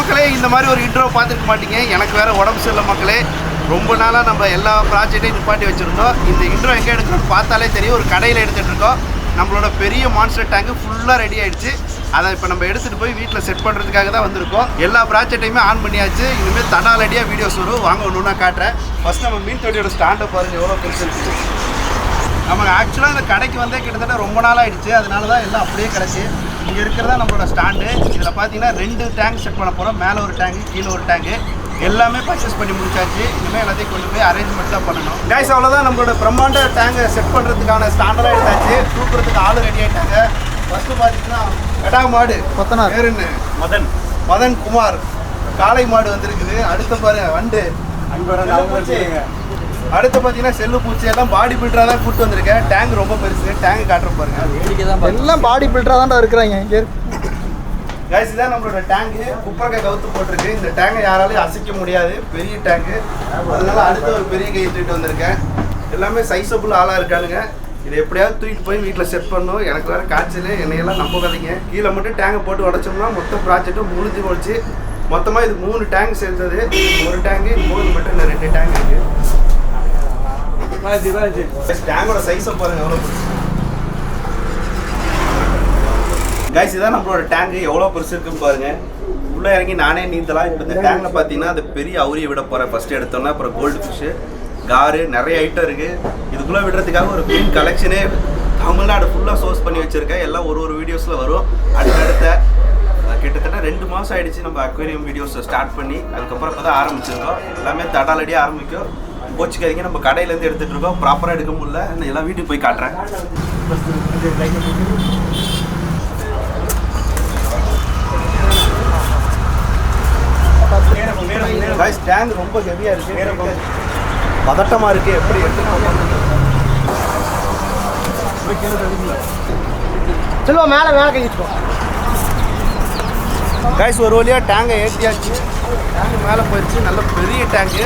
மக்களே இந்த மாதிரி ஒரு இன்ட்ரோ பார்த்துருக்க மாட்டீங்க. எனக்கு வேறு உடம்பு சரியில்லை மக்களே. ரொம்ப நாளாக நம்ம எல்லா ப்ராஜெக்டையும் நிப்பாட்டி வச்சுருந்தோம். இந்த இன்ட்ரோ எங்கே எடுக்கணும்னு பார்த்தாலே தெரியும். ஒரு கடையில் எடுத்துகிட்டு இருக்கோம். நம்மளோட பெரிய மான்ஸ்டர் டேங்கு ஃபுல்லாக ரெடி ஆகிடுச்சு அதை இப்போ நம்ம எடுத்துகிட்டு போய் வீட்டில் செட் பண்ணுறதுக்காக தான் வந்திருக்கோம். எல்லா ப்ராஜெக்டையுமே ஆன் பண்ணியாச்சு. இனிமேல் தடாலடியாக வீடியோஸ் வரும். வாங்க ஒன்று ஒன்றா காட்டுறேன். ஃபஸ்ட் நம்ம மீன் தொட்டியோட ஸ்டாண்டை பாருங்க. எவ்வளோ பெருசு இருக்குது நம்ம ஆக்சுவலாக இந்த கடைக்கு வந்தே கிட்டத்தட்ட ரொம்ப நாள் ஆயிடுச்சு. அதனால தான் எல்லாம் அப்படியே கிடச்சி இங்கே இருக்கிறதா நம்மளோட ஸ்டாண்டு இதில் பார்த்தீங்கன்னா ரெண்டு டேங்க் செட் பண்ண போகிறோம் மேலே ஒரு டேங்க் கீழே ஒரு டேங்க் எல்லாமே பர்ச்சேஸ் பண்ணி முடிச்சாச்சு. இனிமேல் எல்லாத்தையும் கொண்டு போய் அரேஞ்ச்மெண்ட் தான் பண்ணணும். கைஸ் அவ்வளோதான் நம்மளோட பிரம்மாண்ட டேங்கை செட் பண்ணுறதுக்கான ஸ்டாண்டர்டாக எடுத்தாச்சு. தூக்குறதுக்கு ஆள் ரெடி ஆகிட்டாங்க ஃபஸ்ட்டு பார்த்தீங்கன்னா கடா மாடு. கொத்தனார். பேர் என்ன? மதன். மதன் குமார். காளை மாடு வந்திருக்குது. அடுத்து பாரு வண்டு. அடுத்து பார்த்தீங்கன்னா செல்லு பூச்சி எல்லாம் பாடி பில்டராக தான் கூட்டு வந்திருக்கேன். டேங்க் ரொம்ப பெருசு. டேங்க் காட்டுற பாருங்க. எல்லாம் பாடி பில்டராக தான்டா இருக்கிறாங்க இங்கே. இருக்கு. கைஸ் இதான் நம்மளோட டேங்கு குப்பரக்காய் கவுத்து போட்டிருக்கு. இந்த டேங்கை யாராலையும் அசைக்க முடியாது. பெரிய டேங்கு அதனால அடுத்த ஒரு பெரிய கை தூக்கிட்டு வந்திருக்கேன். எல்லாமே சைஸபுள் ஆளாக இருக்கானுங்க இதை எப்படியாவது தூக்கிட்டு போய் வீட்டில் செட் பண்ணணும். எனக்கு வேறு காய்ச்சல். என்னையெல்லாம் நம்பாதீங்க கீழே மட்டும் டேங்கை போட்டு உடச்சோம்னா மொத்த ப்ராஜெக்ட்டும் முடிஞ்சு போச்சு. மொத்தமாக இது மூணு டேங்க் சேர்ந்தது. ஒரு டேங்கு மூணு மட்டும் இல்லை ரெண்டு டேங்க் இருக்குது டேங்கோட சைஸை பாருங்க எவ்வளோ கைஸ் இதான் நம்மளோட டேங்க் எவ்வளோ பெருசு இருக்குன்னு பாருங்க. உள்ளே இறங்கி நானே நீந்தலாம். இப்போ இந்த டேங்கில் பார்த்தீங்கன்னா அது பெரிய அவுரியை விட போகிறேன் ஃபஸ்ட்டு எடுத்தோன்னா அப்புறம் கோல்டு ஃபிஷ்ஷு காரு நிறைய ஐட்டம் இருக்குது இதுக்குள்ளே விடுறதுக்காக ஒரு மீன் கலெக்ஷனே தமிழ்நாடு ஃபுல்லாக சோர்ஸ் பண்ணி வச்சுருக்கேன். எல்லாம் ஒரு ஒரு வீடியோஸில் வரும். அடுத்தடுத்த கிட்டத்தட்ட ரெண்டு மாதம் ஆயிடுச்சு நம்ம அக்வேரியம் வீடியோஸை ஸ்டார்ட் பண்ணி. அதுக்கப்புறம் இப்போ தான் ஆரம்பிச்சிருக்கோம். எல்லாமே தடாலடியாக ஆரம்பிக்கும். கோச்சிக்காதீங்க நம்ம கடையிலேருந்து எடுத்துகிட்டு இருக்கோம். ப்ராப்பராக எடுக்க முடியல. நான் எல்லாம் வீட்டுக்கு போய் காட்டுறேன். டேங்க் ரொம்ப ஹெவியாக இருக்கு. பதட்டமாக இருக்கு. எப்படி செல்வா மேலே மேலே கழிச்சுக்கோ கைஸ் ஒரு வழியாக டேங்கை ஏற்றியாச்சு டேங்க் மேலே போயிடுச்சு நல்ல பெரிய டேங்கு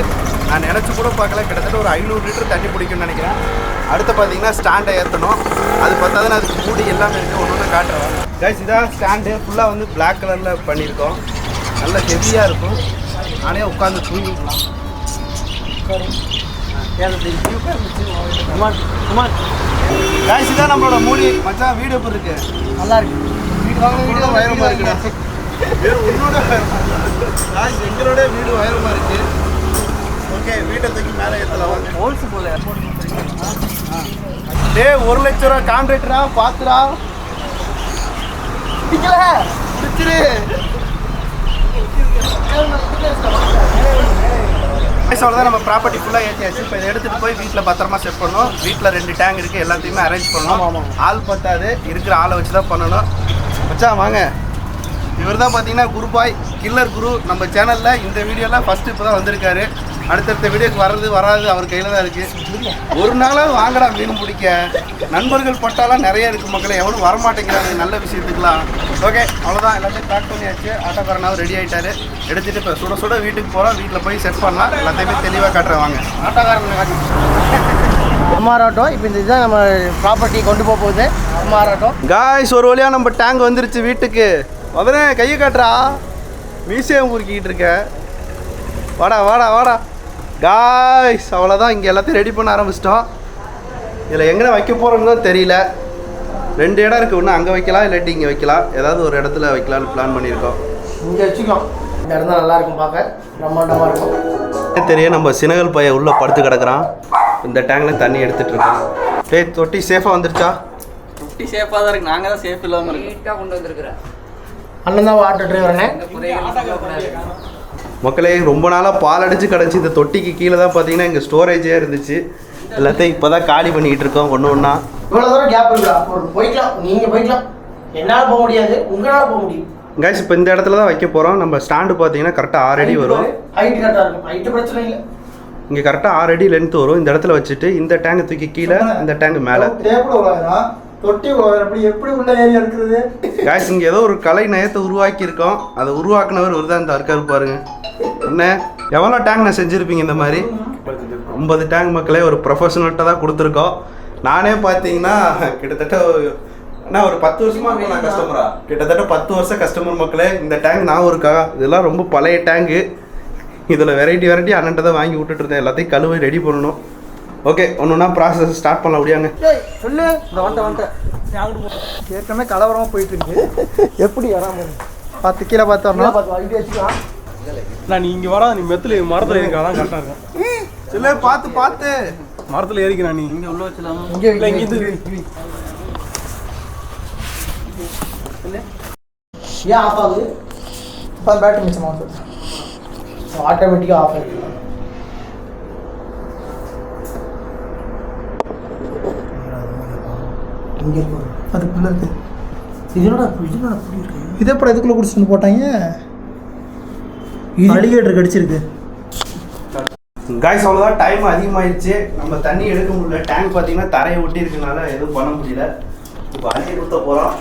நான் நினச்சி கூட பார்க்கல. கிட்டத்தட்ட ஒரு ஐநூறு லிட்டர் தண்ணி பிடிக்கும்னு நினைக்கிறேன். அடுத்து பார்த்தீங்கன்னா ஸ்டாண்டை ஏற்றணும் அது பார்த்தாதான் அதுக்கு மூடி எல்லாமே இருக்குது ஒன்று ஒன்று காட்டுறேன். கைஸ் இதான் ஸ்டாண்டு ஃபுல்லாக வந்து Black கலரில் பண்ணியிருக்கோம். நல்ல ஹெவியாக இருக்கும். நானே உட்காந்து தூங்கிக்கலாம். கைஸ் இதான் நம்மளோட மூடி. மச்சான் வீடு எப்படி இருக்கு? நல்லா இருக்கு. வீடு உயரமா இருக்குடா. வேறு உன்னோட guys, எங்களோட வீடு உயரமா இருக்கு. ஓகே வீட்டை தூக்கி மேலே ஏற்றலாம் ஹோல்ஸ் போல. டேய் ஒரு லட்ச ரூபா கான்ட்ராக்டரா பாத்துடா. பிடிக்கல. பிடிச்சிரு. நம்ம ப்ராப்பர்ட்டி ஃபுல்லாக ஏற்றியாச்சு இப்போ இதை எடுத்துகிட்டு போய் வீட்டில் பத்திரமா செட் பண்ணணும். வீட்டில் ரெண்டு டேங்க் இருக்குது எல்லாத்தையுமே அரேஞ்ச் பண்ணணும். ஆள் பத்தாது. இருக்கிற ஆளை வச்சு தான் பண்ணணும். மச்சான் வாங்க. இவர் தான் பார்த்தீங்கன்னா குருபாய் கில்லர் குரு. நம்ம சேனலில் இந்த வீடியோலாம் ஃபஸ்ட்டு இப்போ தான் வந்திருக்காரு. அடுத்தடுத்த வீடியோக்கு வர்றது வராது அவர் கையில் தான் இருக்குது ஒரு நாளாவது வாங்கடா மீன் பிடிக்க. நண்பர்கள் பட்டாலாம் நிறைய இருக்குது மக்களே. எவனும் வரமாட்டேங்கிறாங்க. நல்ல விஷயத்துக்குலாம் ஓகே அவ்வளோதான் எல்லாத்தையும் பேக் பண்ணியாச்சு. ஆட்டோக்காரனாவும் ரெடி ஆகிட்டாரு எடுத்துகிட்டு இப்போ சுட சுட வீட்டுக்கு போகிறோம் வீட்டில் போய் செட் பண்ணலாம். எல்லாத்தையுமே தெளிவாக காட்டுறேன். வாங்க. ஆட்டோக்காரன் காட்டி எம்ஆர் ஆட்டோ. இப்போ இந்த இதுதான் நம்ம ப்ராப்பர்ட்டி கொண்டு போக போகுது. MR auto. காய்ஸ் ஒரு வழியாக நம்ம டேங்க் வந்துருச்சு வீட்டுக்கு. உடனே கையை காட்டுறா. மீசையம் முறுக்கிட்டு இருக்க. வாடா வாடா வாடா. காய்ஸ் அவ்வளோதான் இங்கே எல்லாத்தையும் ரெடி பண்ண ஆரம்பிச்சிட்டோம். இதில் எங்கே வைக்க போகிறோன்னு தெரியல. ரெண்டு இடம் இருக்குது ஒன்று அங்கே வைக்கலாம் இல்லாட்டி இங்கே வைக்கலாம். ஏதாவது ஒரு இடத்துல வைக்கலாம்னு பிளான் பண்ணியிருக்கோம். இங்கே வச்சுக்கலாம். இந்த இடம் தான் நல்லா இருக்கும் பார்க்க. பிரம்மாண்டமாக இருக்கும். தெரியும் நம்ம சினகல் பையன் உள்ளே படுத்து கிடக்குறான். இந்த டேங்கில் தண்ணி எடுத்துகிட்டு இருக்கோம் டேய் தொட்டி சேஃபாக வந்துருச்சா? குட்டி சேஃபாக தான் இருக்கு. நாங்கள் தான் சேஃப் இல்லாமல் இருக்கோம். நீட்டாக கொண்டு வந்திருக்கிறேன். அண்ணன் தான் வாட்டர் டிரைவர்னே மக்களே ரொம்ப நாளாக பால் அடிச்சு கிடச்சி இந்த தொட்டிக்கு கீழே தான் பார்த்தீங்கன்னா இங்கே ஸ்டோரேஜே இருந்துச்சு. எல்லாத்தையும் இப்போ தான் காலி பண்ணிக்கிட்டு இருக்கோம் ஒன்று ஒன்றா இவ்வளோ தூரம் கேப் இருக்குடா ஒரு போய்க்கலாம். நீங்கள் போய்க்கலாம். என்னால் போக முடியாது. உங்களால் போக முடியும். கைஸ் இப்போ இந்த இடத்துல தான் வைக்க போகிறோம் நம்ம ஸ்டாண்டு பார்த்தீங்கன்னா கரெக்டாக ஆறு அடி வரும். ஹைட் கரெக்டாக இருக்கும். ஹைட்டு பிரச்சனை இல்லை. இங்கே கரெக்டாக ஆறு அடி லென்த் வரும். இந்த இடத்துல வச்சுட்டு இந்த டேங்க் தூக்கி கீழே இந்த டேங்க் மேலே. உள்ளாதா தொட்டி எப்படி எப்படி உள்ள ஏரியா இருக்கிறது கைஸ் இங்கே ஏதோ ஒரு கலை நயத்தை உருவாக்கி இருக்கோம் அதை உருவாக்குனவர் ஒரு தான் இந்த இருக்காரு பாருங்க. என்ன? எவ்வளோ டேங்க் நான் செஞ்சுருப்பீங்க இந்த மாதிரி? ஐம்பது டேங்க் மக்களே ஒரு ப்ரொஃபஷனல்கிட்ட தான் கொடுத்துருக்கோம். நானே பார்த்தீங்கன்னா கிட்டத்தட்ட ஒரு அண்ணா ஒரு பத்து வருஷமா இருக்கும் நான் கஸ்டமரா கிட்டத்தட்ட பத்து வருஷம் கஸ்டமர் மக்களே இந்த டேங்க் நான் இருக்கா இதெல்லாம் ரொம்ப பழைய டேங்கு இதில் வெரைட்டி வெரைட்டி அண்ணன்ட்ட தான் வாங்கி விட்டுட்டு இருந்தேன். எல்லாத்தையும் கழுவை ரெடி பண்ணணும். ஓகே ஒன்று ஒன்றா ப்ராசஸ் ஸ்டார்ட் பண்ணலாம். அப்படியாங்க சொல்லு. இந்த வந்துட்டேன் வந்துட்டேன் ஏற்கனவே கலவரமாக போயிட்டு இருக்கு எப்படி வராம பத்து கீழே பார்த்து வரணும். பார்த்து வச்சுக்கலாம். நான் நீ இங்க வரா நீ மெத்துல மரத்துல ஏறிக்கா. அதான் கரெக்டா இருக்கும். இல்லை பார்த்து பார்த்து. மரத்துல ஏறிக்கிறா நீ. இங்க உள்ள வச்சலாமா? இங்கே இல்ல, இங்க ஏன் ஆஃப் ஆகுது. இப்போ பேட்டரி மிச்சமாக ஆட்டோமேட்டிக்காக ஆஃப் ஆகுது இங்கே இருக்கும் அதுக்குள்ளே இருக்கு இது. என்னடா இது என்னடா அப்படி இருக்கு? இதே படம் இதுக்குள்ளே குடிச்சிட்டு வந்து போட்டாங்க அலிகேட்டர் கடிச்சிருக்கு. காய்ஸ் அவ்வளோதான் டைம் அதிகமாயிடுச்சு நம்ம தண்ணி எடுக்க முடியல. டேங்க் பார்த்தீங்கன்னா தரையை ஒட்டி இருக்கனால எதுவும் பண்ண முடியல. இப்போ அள்ளி ஊற்ற போகிறோம்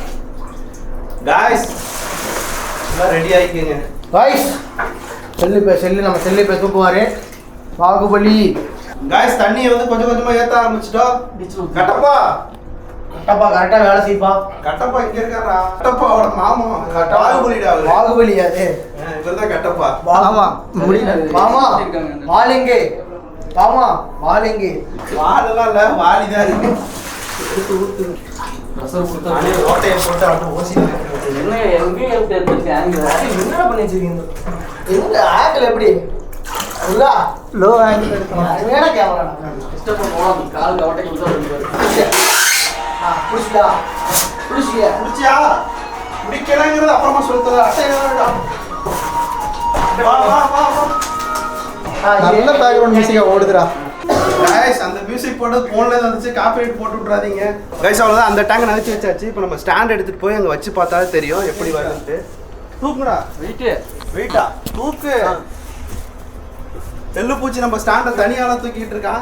காய்ஸ் எல்லாம் ரெடி ஆகிக்கோங்க காய்ஸ் செல்லு பே செல்லு நம்ம செல்லு பே தூக்குவாரு. பாகுபலி காய்ஸ் தண்ணியை வந்து கொஞ்சம் கொஞ்சமாக ஏற்ற ஆரம்பிச்சிட்டோம். கட்டப்பா. கட்டப்பா கரெக்டாக வேலை செய்ப்பா. கட்டப்பா இங்க இருக்காரா? கட்டப்பாவோட மாமா. பாகுபலிடா பாகுபலி அது. இவர் தான் கட்டப்பா. ஆமா முடியல. மாமா வாலிங்கே. மாமா வாலிங்கே. வாலெல்லாம் இல்ல வாலி தான் இருக்கு. என்ன என்ன பண்ணி வச்சிருக்கீங்க எங்க ஆக்கில் எப்படி? லோ ஆங்கிள் எடுக்கணும். கேமரா இஷ்டப்பட போகலாம் கால் கவட்டை கொடுத்தா ஆ புடிச்சிட்டா புடிச்சியா முடிச்சியா முடிக்கலங்கிறது அப்புறமா சொல்லுறா அட்டை வா வா. வா வா நல்ல பேக்ரவுண்ட் மியூசிக்காக ஓடுதுடா. கைஸ் அந்த மியூசிக் போட்டு ஃபோன்ல வந்துச்சு காப்பிரைட் போட்டு விட்றாதீங்க கைஸ் அவ்வளோதான் அந்த டேங்க் நகர்த்தி வச்சாச்சு. இப்போ நம்ம ஸ்டாண்ட் எடுத்துட்டு போய் அங்கே வச்சு பார்த்தா தெரியும். எப்படி வருதுன்ட்டு. தூக்குடா வெயிட்டு. வெயிட்டா? தூக்கு. தெல்லு பூச்சி நம்ம ஸ்டாண்டை தனியால தூக்கிட்டு இருக்கான்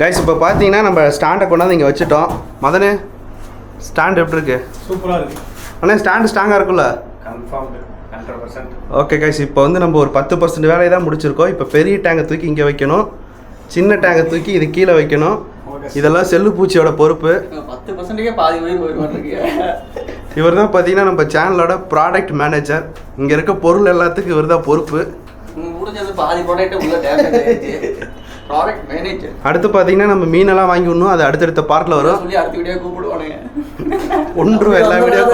கைஸ் இப்போ பார்த்தீங்கன்னா நம்ம ஸ்டாண்டை கொண்டாந்து இங்கே வச்சுட்டோம். மதனு ஸ்டாண்ட் எப்படி இருக்கு? சூப்பரா இருக்கு. அண்ணா ஸ்டாண்டு ஸ்ட்ராங்காக இருக்குல்ல? கன்ஃபார்ம் ஓகே கைஸ் இப்போ வந்து நம்ம ஒரு பத்து பர்சன்ட் வேலையை தான் முடிச்சிருக்கோம். இப்போ பெரிய டேங்கை தூக்கி இங்கே வைக்கணும். சின்ன டேங்கை தூக்கி இது கீழே வைக்கணும். இதெல்லாம் செல்லு பூச்சியோட பொறுப்பு. பத்து பர்சன்ட்டுக்கே பாதி இவர் தான் பார்த்தீங்கன்னா நம்ம சேனலோட ப்ராடக்ட் மேனேஜர் இங்கே இருக்க பொருள் எல்லாத்துக்கும் இவர் தான் பொறுப்பு முடிஞ்சது பாதி ப்ராடக்ட் உள்ள டேமேஜ் ஆயிடுச்சு ப்ராடக்ட் மேனேஜர் அடுத்து பார்த்தீங்கன்னா நம்ம மீனெல்லாம் வாங்கி விடணும். அது அடுத்தடுத்த பார்ட்டில் வரும். சொல்லி அடுத்த வீடியோ கூப்பிடுவானுங்க. ஒன்று எல்லா வீடியோ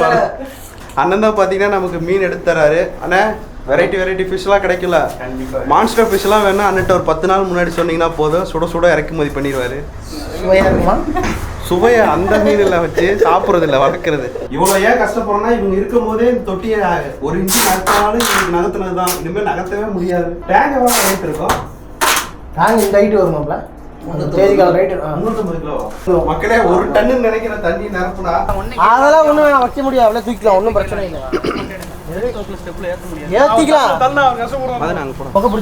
அண்ணன் தான் பார்த்தீங்கன்னா நமக்கு மீன் எடுத்து தராரு. அண்ணா வெரைட்டி வெரைட்டி ஃபிஷ்லாம் கிடைக்கல. மான்ஸ்டர் ஃபிஷ்லாம் வேணா அண்ணன்ட்ட ஒரு பத்து நாள் முன்னாடி சொன்னீங்கன்னா போதும். சுட சுட இறக்குமதி பண்ணிடுவாரு. சுவையா இருக்குமா சுவையை அந்த மீனில் வச்சு சாப்பிட்றது இல்லை வளர்க்குறது. இவ்வளோ ஏன் கஷ்டப்படுறோம்னா இவங்க இருக்கும் போதே இந்த தொட்டியை ஒரு இன்ச்சு நகர்த்தினாலும் இவங்களுக்கு நகர்த்தினது தான் இனிமேல் நகர்த்தவே முடியாது. டேங்க் எவ்வளோ ரேட் இருக்கும்? நாங்க இந்த ஹைட் வருமாப்ல மக்களே ஒரு டன்னு நினைக்கிற தண்ணி நிரப்புனா அதெல்லாம் ஒண்ணும் வைக்க முடியாது. அவ்வளவு தூக்கிக்கலாம். ஒன்றும் பிரச்சனை இல்லை. ஏத்திக்கலாம். பக்கம்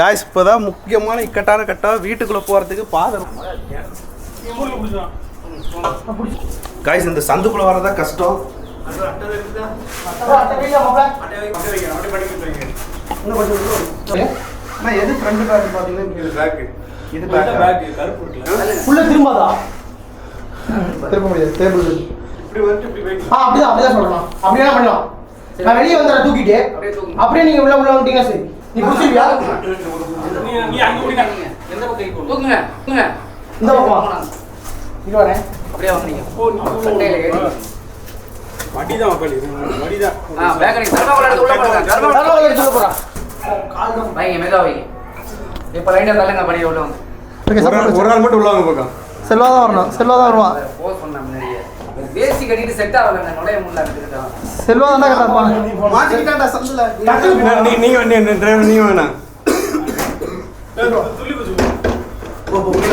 காய்ஸ் முக்கியமான இக்கட்டான கட்டா வீட்டுக்குள்ளே போகிறதுக்கு பாதை ஊர்ல பிடிச்சான் காய்ஸ் இந்த சந்துக்குள்ளே வரதா கஷ்டம். எது ஃப்ரண்ட் பேக் பார்த்தீங்கன்னா பேக் இது பேக் பேக் பேக் கருப்பு இருக்குல்ல. உள்ள திரும்பாதா? திரும்ப முடியாது டேபிள் ஆ அப்படிதான் அப்படிதான் சொல்லலாம். அப்படியே பண்ணலாம். நான் வெளியே வந்துடுறேன் தூக்கிட்டு அப்படியே நீங்க உள்ள உள்ள வந்துட்டீங்க சரி. நீ பிடிச்சிருவியா இந்த பக்கம் இங்க வரேன். அப்படியே வாங்க ஓ வடிதான் மக்கள் வடிதான். ஆ பேக்கரி தர்மாக்கோல் எடுத்து உள்ள போடுங்க தர்மாக்கோல் தரவாக எடுத்து சொல்ல போறா. வைங்க மெகா வைங்க. இப்போ லைட்டா தள்ளுங்க படி உள்ள வந்து. ஒரு நாள் மட்டும் உள்ள வாங்க பக்கம். செல்வா தான் வரணும் செல்வா தான் வருவான் செல்வா தான் கரெக்டாக நீ வண்டி டிரைவர் நீங்க வேணாம்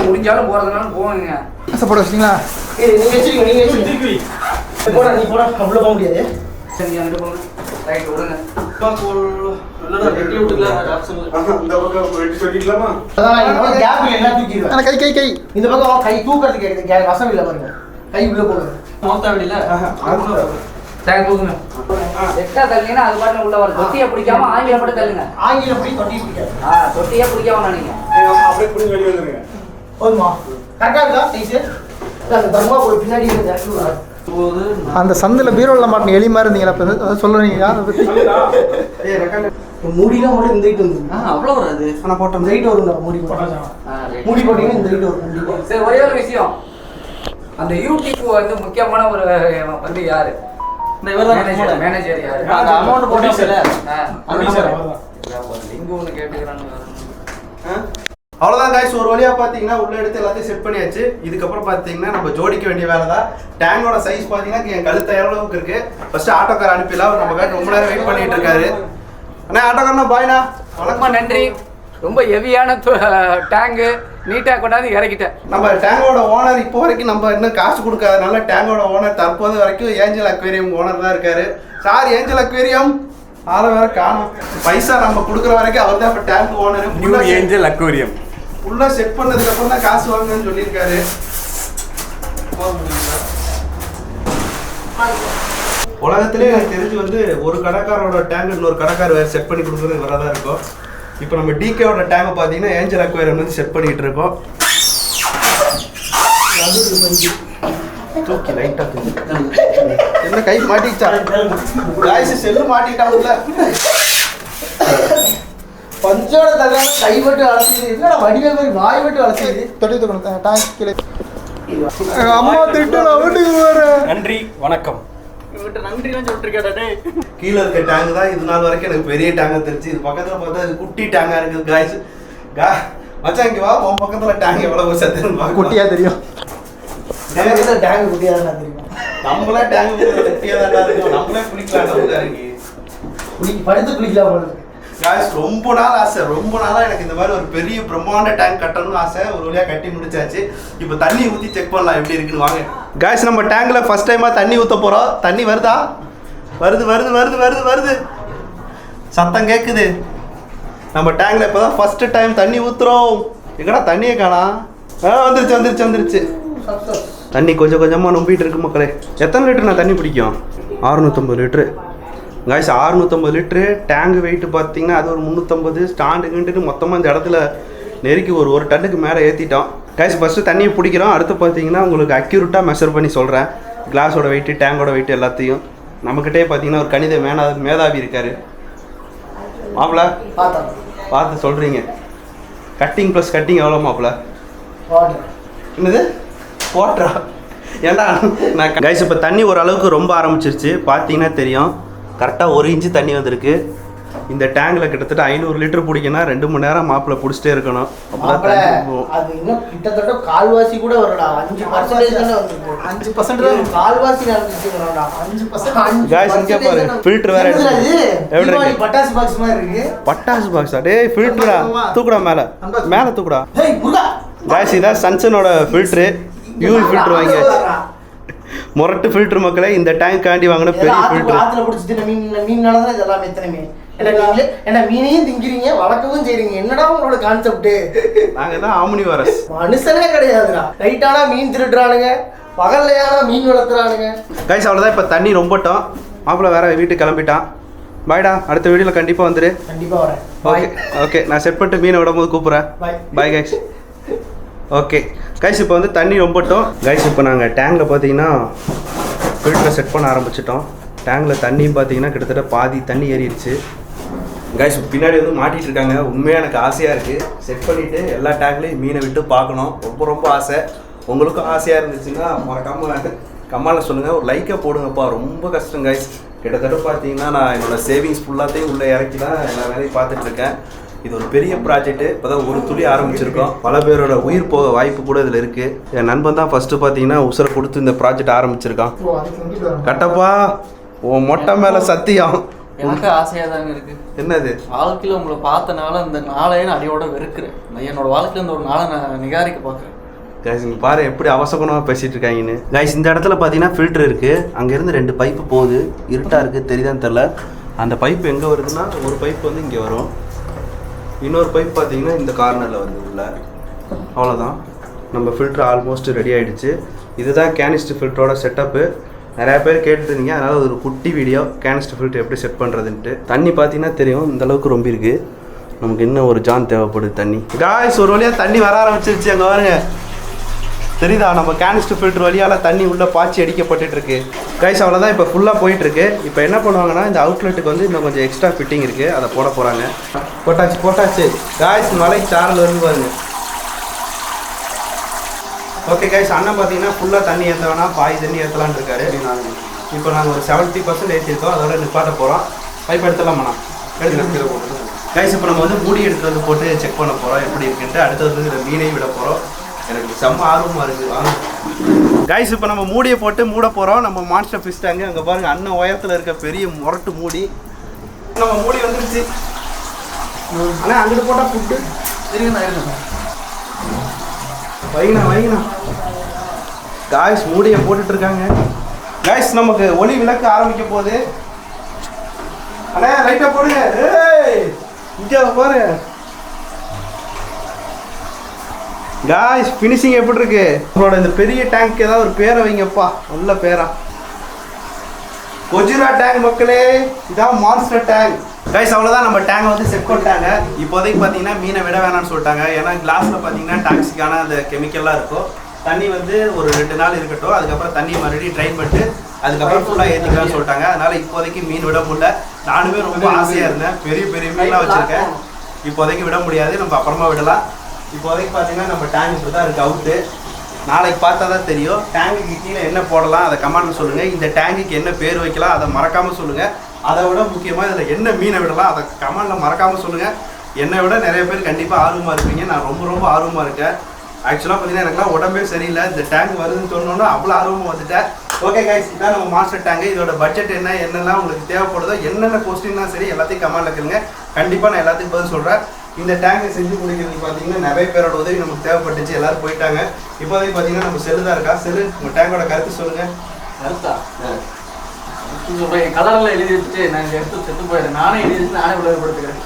முடிஞ்சாலும் போறதுனாலும் போவாங்க ஆசைப்பட வச்சிங்களா நீங்க வச்சிருங்க நீங்க வச்சிருங்க போடா நீ போடா. உள்ள போக முடியாது. சரி அங்கிட்டு போங்க ரைட் விடுங்க. கை கை கை. இந்த பக்கம் கை தூக்கறதுக்கு கேக்குது. கே வசம் இல்ல பாருங்க. கை உள்ள போகுது. மோத்தா வெளியில டேங்க் தூக்குங்க எக்ஸ்ட்ரா தள்ளிங்கன்னா அது பாட்டு உள்ள வரும். தொட்டியை பிடிக்காம ஆங்கில மட்டும் தள்ளுங்க. ஆங்கிலம் போய் தொட்டி பிடிக்காது. ஆ தொட்டியே பிடிக்காம நினைங்க. அப்படியே புடி வெளியே வந்துருங்க. போதுமா? கரெக்டாக இருக்கா சைஸு அந்த தர்மா போய் பின்னாடி. அந்த சந்தில் பீரோவில் மாட்டின எலி மாதிரி இருந்தீங்களா இப்போ வந்து சொல்லுறீங்க அதை பற்றி முடியெல்லாம் மட்டும் இந்த ஹைட் வந்து அவ்வளோ வராது ஆனால் போட்டோம் இந்த ஹைட் வரும் முடி. முடி போட்டீங்கன்னா இந்த ஹைட் வரும் சரி ஒரே ஒரு விஷயம். அந்த யூடியூப் வந்து முக்கியமான ஒரு வந்து யாரு? இந்த இவர் தான் மேனேஜர் மேனேஜர் யாரு? அந்த அமௌண்ட் போட்டு சார். லிங்க் ஒன்று கேட்டுக்கிறான்னு அவ்வளோதான் காய்ஸ் ஒரு வழியாக பார்த்தீங்கன்னா உள்ள எடுத்து எல்லாத்தையும் செட் பண்ணியாச்சு. இதுக்கப்புறம் பார்த்தீங்கன்னா நம்ம ஜோடிக்க வேண்டிய வேலை தான். டேங்கோட சைஸ் பார்த்தீங்கன்னா என் கழுத்த அளவுக்கு இருக்கு? ஃபர்ஸ்ட் ஆட்டோக்கார அனுப்பிடலாம். அவர் நம்ம ரொம்ப நேரம் வெயிட் பண்ணிட்டு இருக்காரு. அண்ணா ஆட்டோக்காரனா பாய்ண்ணா ரொம்ப நன்றி. ரொம்ப ஹெவியான டேங்கு நீட்டாக கொண்டாந்து இறக்கிட்டேன். நம்ம டேங்கோட ஓனர் இப்போ வரைக்கும் நம்ம இன்னும் காசு கொடுக்காதனால டேங்கோட ஓனர் தற்போது வரைக்கும் ஏஞ்சல் அக்வேரியம் ஓனர் தான் இருக்காரு. சார் ஏஞ்சல் அக்வேரியம் ஆளை வேற காணும். பைசா நம்ம கொடுக்குற வரைக்கும் அவர் தான் இப்போ tank owner new angel aquarium உள்ள செட் பண்ணதுக்கு அப்புறம் தான் காசு வாங்குன்னு சொல்லியிருக்காரு. உலகத்திலே எனக்கு தெரிஞ்சு வந்து ஒரு கடைக்காரோட டேங்க் இன்னொரு கடைக்கார வேறு செட் பண்ணி கொடுக்குறது இவராக தான் இருக்கும். இப்போ நம்ம டிகேவோட டேங்கை பார்த்தீங்கன்னா ஏஞ்சல் அக்வேரியம் வந்து செட் பண்ணிட்டு இருக்கோம். தூக்கி லைட்டா தூக்கி. என்ன கை மாட்டிக்கிச்சா? காய்ச்சி செல்லு மாட்டிக்கிட்டாங்கல்ல. பஞ்சோட தகவல் கை மட்டும் அலசிது என்னடா வடிவேல் மாதிரி வாய் மட்டும் அலசிது தொட்டி தூக்கணும் டேங்க் எங்க அம்மா திட்டு நன்றி வணக்கம். இவன்கிட்ட நன்றிலாம் சொல்லிருக்கேடா டேய். கீழே இருக்க டேங்க் தான் இது நாள் வரைக்கும் எனக்கு பெரிய டேங்காக தெரிஞ்சு. இது பக்கத்தில் பார்த்தா இது குட்டி டேங்காக இருக்குது காய்ஸ் கா மச்சான் இங்கே வா உன் பக்கத்தில் டேங்க் எவ்வளோ சத்துன்னு. குட்டியாக தெரியும். டேங்க் டேங்க் குட்டியாக தெரியுமா. நம்மளே டேங்க் குட்டியாக தான் இருக்கும். நம்மளே குளிக்கலாம் நம்ம இறங்கி குளி படுத்து குளிக்கலாம் போல இருக்கு. காய்ஸ் ரொம்ப நாள் ஆசை ரொம்ப நாளாக எனக்கு இந்த மாதிரி ஒரு பெரிய பிரம்மாண்ட டேங்க் கட்டணும்னு ஆசை. ஒரு வழியாக கட்டி முடிச்சாச்சு. இப்போ தண்ணி ஊற்றி செக் பண்ணலாம் எப்படி இருக்குன்னு வாங்க. காய்ஸ் நம்ம டேங்கில் ஃபர்ஸ்ட் டைமாக தண்ணி ஊற்ற போகிறோம் தண்ணி வருதா? வருது வருது வருது வருது வருது. சத்தம் கேட்குது நம்ம டேங்கில் இப்போ தான் ஃபஸ்ட்டு டைம் தண்ணி ஊற்றுறோம் எங்கடா தண்ணியே காணா? ஆ வந்துருச்சு வந்துருச்சு வந்துருச்சு. தண்ணி கொஞ்சம் கொஞ்சமாக நம்பிட்டு இருக்கு மக்களே. எத்தனை லிட்டர் நான் தண்ணி பிடிக்கும்? அறுநூத்தம்பது லிட்ரு காய்ஸ் அறுநூத்தம்பது லிட்ரு டேங்க் வெயிட் பார்த்தீங்கன்னா அது ஒரு முந்நூற்றம்பது ஸ்டாண்டு கிண்டுட்டு மொத்தமாக இந்த இடத்துல நெருக்கி ஒரு ஒரு டன்னுக்கு மேலே ஏற்றிட்டோம் காய்ஸ் ஃபஸ்ட்டு தண்ணியை பிடிக்கிறோம். அடுத்து பார்த்தீங்கன்னா உங்களுக்கு அக்யூரேட்டாக மெஷர் பண்ணி சொல்கிறேன் கிளாஸோட வெயிட்டு டேங்கோட வெயிட் எல்லாத்தையும். நம்மக்கிட்டே பார்த்தீங்கன்னா ஒரு கணித மேனா மேதாவி இருக்கார். மாப்பிள பார்த்து சொல்கிறீங்க கட்டிங் ப்ளஸ் கட்டிங் எவ்வளோ மாப்பிள? என்னது? போட்டுறா ஏன்டா நான் கைஸ் இப்போ தண்ணி ஓரளவுக்கு ரொம்ப ஆரம்பிச்சிருச்சு. பார்த்தீங்கன்னா தெரியும். கரெக்டாக ஒரு இன்ச்சு தண்ணி வந்திருக்கு. இந்த டேங்கில் கிட்டத்தட்ட ஐநூறு லிட்டர் பிடிக்கனா ரெண்டு மணி நேரம் மாப்பிளை பிடிச்சிட்டே இருக்கணும். அது இன்னும் கிட்டத்தட்ட கால்வாசி கூட வரடா அஞ்சு பர்சன்டேஜ் அஞ்சு பர்சன்ட் கால்வாசி நடந்துச்சுங்கடா அஞ்சு பர்சன்ட் Guys, இங்க பாரு, filter வேற எடுத்து. எப்படி இருக்கு? பட்டாசு பாக்ஸ் மாதிரி இருக்கு. பட்டாசு பாக்ஸா டேய் ஃபில்டரா தூக்குடா மேலே. மேலே தூக்குடா. காய்ஸ் இதான் சன்சனோட ஃபில்ட்ரு யூவி ஃபில்டர் வாங்கி முரட்டு ஃபில்டர் மக்களே இந்த டேங்க் காண்டி வாங்கின பெரிய ஃபில்டர் ஆத்துல பிடிச்சிட்டு மீன் மீனால தான் இதெல்லாம் எத்தனைமே. என்ன மீனையும் திங்கிறீங்க வளர்க்கவும் செய்றீங்க. என்னடா உங்களோட கான்செப்ட் நாங்கள் தான் ஆம்னி வரஸ். மனுஷனே கிடையாதுடா. நைட்டானா மீன் திருடுறானுங்க. பகல்லையானா மீன் வளர்த்துறானுங்க. கைஸ் அவ்வளோதான் இப்போ தண்ணி ரொம்பட்டோம். மாப்பிள்ளை வேற வீட்டுக்கு கிளம்பிட்டான். பாய்டா அடுத்த வீடியோவில் கண்டிப்பாக வந்துரு. கண்டிப்பா வரேன். ஓகே ஓகே நான் செட் பண்ணிட்டு மீனை விடும்போது கூப்பிட்றேன். Bye bye guys okay guys இப்போ வந்து தண்ணி ரொம்பட்டும். கைஸ் இப்போ நாங்கள் டேங்கில் பார்த்தீங்கன்னா ஃபில்டரை செட் பண்ண ஆரம்பிச்சிட்டோம். டேங்கில் தண்ணியும் பார்த்தீங்கன்னா கிட்டத்தட்ட பாதி தண்ணி ஏறிடுச்சு. கைஸ் பின்னாடி வந்து மாட்டிகிட்டு இருக்காங்க. உண்மையாக எனக்கு ஆசையாக இருக்குது செட் பண்ணிவிட்டு எல்லா டேங்க்லேயும் மீனை விட்டு பார்க்கணும். ரொம்ப ரொம்ப ஆசை. உங்களுக்கும் ஆசையாக இருந்துச்சுன்னா மறக்காமல் கம்மாவில் சொல்லுங்கள் ஒரு லைக்கை போடுங்கப்பா. ரொம்ப கஷ்டம் கைஸ் கிட்டத்தட்ட பார்த்தீங்கன்னா நான் என்னோட சேவிங்ஸ் ஃபுல்லாத்தையும் உள்ளே இறக்கி தான் எல்லா வேலையும் பார்த்துட்ருக்கேன் இது ஒரு பெரிய ப்ராஜெக்ட் இப்போ தான் ஒரு துளி ஆரம்பிச்சிருக்கோம். பல பேரோட உயிர் போக வாய்ப்பு கூட இதில் இருக்குது என் நண்பன் தான் ஃபஸ்ட்டு பார்த்தீங்கன்னா உசுரை கொடுத்து இந்த ப்ராஜெக்ட் ஆரம்பிச்சிருக்கான். கட்டப்பா உன் மொட்டை மேலே சத்தியம். எனக்கு ஆசையா தாங்க இருக்கு. என்னது? வாழ்க்கையில உங்களை பார்த்தனால இந்த நாளையே நான் அடியோட வெறுக்கிறேன். என்னோட வாழ்க்கையில இந்த ஒரு நாளை நான் நிகாரிக்க பார்க்குறேன். கைஸ் இங்கே பாரு எப்படி அவசகுணமாக பேசிட்டு இருக்காங்கன்னு. கைஸ் இந்த இடத்துல பார்த்தீங்கன்னா ஃபில்டர் இருக்குது அங்கேருந்து ரெண்டு பைப்பு போகுது. இருட்டாக இருக்குது தெரியுதான்னு தெரில அந்த பைப் எங்கே வருதுன்னா ஒரு பைப் வந்து இங்கே வரும். இன்னொரு பைப் பார்த்தீங்கன்னா இந்த கார்னரில் வருது உள்ள. அவ்வளோதான் நம்ம ஃபில்டர் ஆல்மோஸ்ட் ரெடி ஆகிடுச்சு இதுதான் கேனிஸ்ட் ஃபில்டரோட செட்டப்பு நிறையா பேர் கேட்டுருந்தீங்க. அதனால் ஒரு குட்டி வீடியோ கேனிஸ்ட் ஃபில்டர் எப்படி செட் பண்ணுறதுன்ட்டு தண்ணி பார்த்தீங்கன்னா தெரியும். இந்த அளவுக்கு ரொம்ப இருக்குது நமக்கு இன்னும் ஒரு ஜான் தேவைப்படுது தண்ணி. காய்ஸ் ஒரு வழியாக தண்ணி வர ஆரம்பிச்சிருச்சு. அங்கே பாருங்க. தெரியுதா நம்ம கேனிஸ்டர் ஃபில்டர் வழியால் தண்ணி உள்ளே பாய்ச்சி அடிக்கப்பட்டுட்டு இருக்கு கைஸ் அவ்வளோதான் இப்போ ஃபுல்லாக போயிட்டு இருக்கு இப்போ என்ன பண்ணுவாங்கன்னா இந்த அவுட்லெட்டுக்கு வந்து இன்னும் கொஞ்சம் எக்ஸ்ட்ரா ஃபிட்டிங் இருக்குது அதை போட போகிறாங்க போட்டாச்சு போட்டாச்சு. காய்ஸ் மலை சாரல் வந்து பாருங்க. ஓகே கைஸ் அண்ணன் பார்த்தீங்கன்னா ஃபுல்லாக தண்ணி ஏற்ற வேணா பாய் தண்ணி ஏற்றலான்னு இருக்காரு. இப்போ நாங்கள் ஒரு செவன்ட்டி பர்சன்ட் ஏற்றிருக்கோம் அதோட நிப்பாட்ட போகிறோம் பைப் எடுத்துலாமாண்ணா எடுத்துக்கலாம் கைஸ் இப்போ நம்ம வந்து மூடி எடுத்து வந்து போட்டு செக் பண்ண போகிறோம் எப்படி இருக்குன்ட்டு. அடுத்தது மீனையும் விட போகிறோம் எனக்கு செம்ம ஆர்வமாக இருக்குது வாங்க. கைஸ் இப்போ நம்ம மூடியை போட்டு மூட போகிறோம் நம்ம மான்ஸ்டர் ஃபிஷ் டேங்கு அங்கே பாருங்க அண்ணன் உயரத்தில் இருக்க பெரிய முரட்டு மூடி. நம்ம மூடி வந்துருச்சு. அண்ணா அங்கிட்டு போட்டால் ஃபுட்டு இருக்குண்ணா இருக்குண்ணா வைங்கண்ணா வைங்கண்ணா. காய்ஸ் மூடியை போட்டுட்டு இருக்காங்க. காய்ஸ் நமக்கு ஒளி விளக்கு ஆரம்பிக்க போகுது. அண்ணா லைட்டா போடுங்க. ஏய் இங்க பாரு காய்ஸ் ஃபினிஷிங் எப்படி இருக்கு? உங்களோட இந்த பெரிய டேங்க் ஏதாவது ஒரு பேரை வைங்கப்பா. நல்ல பேரா. கொஜிரா டேங்க் மக்களே இதான் மான்ஸ்டர் டேங்க் கைஸ் அவ்வளோதான் நம்ம டேங்கை வந்து செட் பண்ணிட்டாங்க. இப்போதைக்கு பார்த்தீங்கன்னா மீனை விட வேணாம்னு சொல்லிட்டாங்க. ஏன்னா கிளாஸில் பார்த்தீங்கன்னா டாக்ஸிக்கான அந்த கெமிக்கல்லாம் இருக்கும். தண்ணி வந்து ஒரு ரெண்டு நாள் இருக்கட்டும். அதுக்கப்புறம் தண்ணி மறுபடியும் ட்ரைன் பண்ணிட்டு அதுக்கப்புறம் ஃபுல்லாக ஏற்றிக்கலாம்னு சொல்லிட்டாங்க. அதனால் இப்போதைக்கு மீன் விட முடியல. நானுமே ரொம்ப ஆசையாக இருந்தேன். பெரிய பெரிய மீன்லாம் வச்சுருக்கேன். இப்போதைக்கு விட முடியாது. நம்ம அப்புறமா விடலாம். இப்போதைக்கு பார்த்தீங்கன்னா நம்ம டேங்க் இப்படி தான் இருக்குது அவுட்டு நாளைக்கு பார்த்தா தான் தெரியும் டேங்குக்கு கீழே என்ன போடலாம் அதை கமெண்ட்ல சொல்லுங்கள் இந்த டேங்குக்கு என்ன பேர் வைக்கலாம் அதை மறக்காமல் சொல்லுங்கள் அதை விட முக்கியமாக இதில் என்ன மீனை விடலாம் அதை கமாண்டில் மறக்காமல் சொல்லுங்கள் என்னை விட நிறைய பேர் கண்டிப்பாக ஆர்வமாக இருப்பீங்க. நான் ரொம்ப ரொம்ப ஆர்வமாக இருக்கேன். ஆக்சுவலாக பார்த்தீங்கன்னா எனக்குலாம் உடம்பே சரியில்லை. இந்த டேங்க் வருதுன்னு சொன்னோன்னா அவ்வளோ ஆர்வமாக வந்துட்டேன். ஓகே கைஸ் இதான் நம்ம மாஸ்டர் டேங்க் இதோட பட்ஜெட் என்ன என்னெல்லாம் உங்களுக்கு தேவைப்படுதோ என்னென்ன கொஸ்டின்னா சரி எல்லாத்தையும் கமெண்ட்ல இருக்குங்க கண்டிப்பாக நான் எல்லாத்துக்கும் பதில் சொல்கிறேன் இந்த டேங்கை செஞ்சு முடிக்கிறதுக்கு பார்த்தீங்கன்னா நிறைய பேரோட உதவி நமக்கு தேவைப்பட்டுச்சு. எல்லாரும் போயிட்டாங்க. இப்போதைக்கு பார்த்தீங்கன்னா நம்ம செல்லு தான் இருக்கா? செல்லு உங்கள் டேங்கோட கருத்து சொல்லுங்கள் கருத்தா? சொல்கிறேன் கலரில் எழுதி வச்சுட்டு நான் எடுத்து செத்து போயிடுறேன். நானே எழுதி நானே உபயோகப்படுத்துக்கிறேன்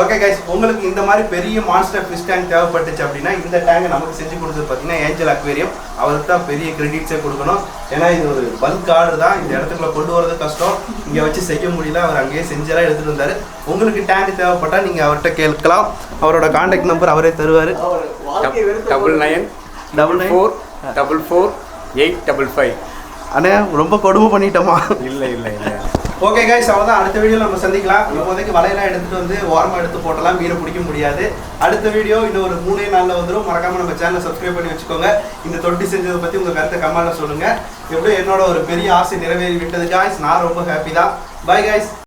ஓகே கைஸ் உங்களுக்கு இந்த மாதிரி பெரிய மான்ஸ்டர் ஃபிஷ் டேங்க் தேவைப்பட்டுச்சு அப்படின்னா இந்த டேங்கை நமக்கு செஞ்சு கொடுத்தது பார்த்தீங்கன்னா ஏஞ்சல் அக்வேரியம் அவருக்கு தான் பெரிய கிரெடிட்ஸே கொடுக்கணும். ஏன்னா இது ஒரு பல்க் ஆர்டர் தான். இந்த இடத்துக்குள்ள கொண்டு வரது கஷ்டம். இங்கே வச்சு செய்ய முடியல. அவர் அங்கேயே செஞ்செல்லாம் எடுத்துட்டு வந்தார். உங்களுக்கு டேங்க் தேவைப்பட்டால் நீங்கள் அவர்கிட்ட கேட்கலாம். அவரோட காண்டாக்ட் நம்பர் அவரே தருவார். Double nine double nine four double four eight double five அண்ணே ரொம்ப கொடுமை பண்ணிட்டோமா? இல்லை இல்லை இல்லை. ஓகே கைஸ் அவ்வளோதான் அடுத்த வீடியோவில் நம்ம சந்திக்கலாம். இப்போதைக்கு வலையெல்லாம் எடுத்துகிட்டு வந்து ஓரமாக எடுத்து போட்டலாம். மீனை பிடிக்க முடியாது. அடுத்த வீடியோ இன்னும் ஒரு மூணே நாளில் வந்துடும் மறக்காமல் நம்ம சேனலை சப்ஸ்கிரைப் பண்ணி வச்சுக்கோங்க. இந்த தொட்டி செஞ்சதை பற்றி உங்கள் கருத்தை கமெண்ட்டில் சொல்லுங்கள் எப்படியும் என்னோட ஒரு பெரிய ஆசை நிறைவேறி விட்டது காய்ஸ் நான் ரொம்ப ஹாப்பி தான். By guys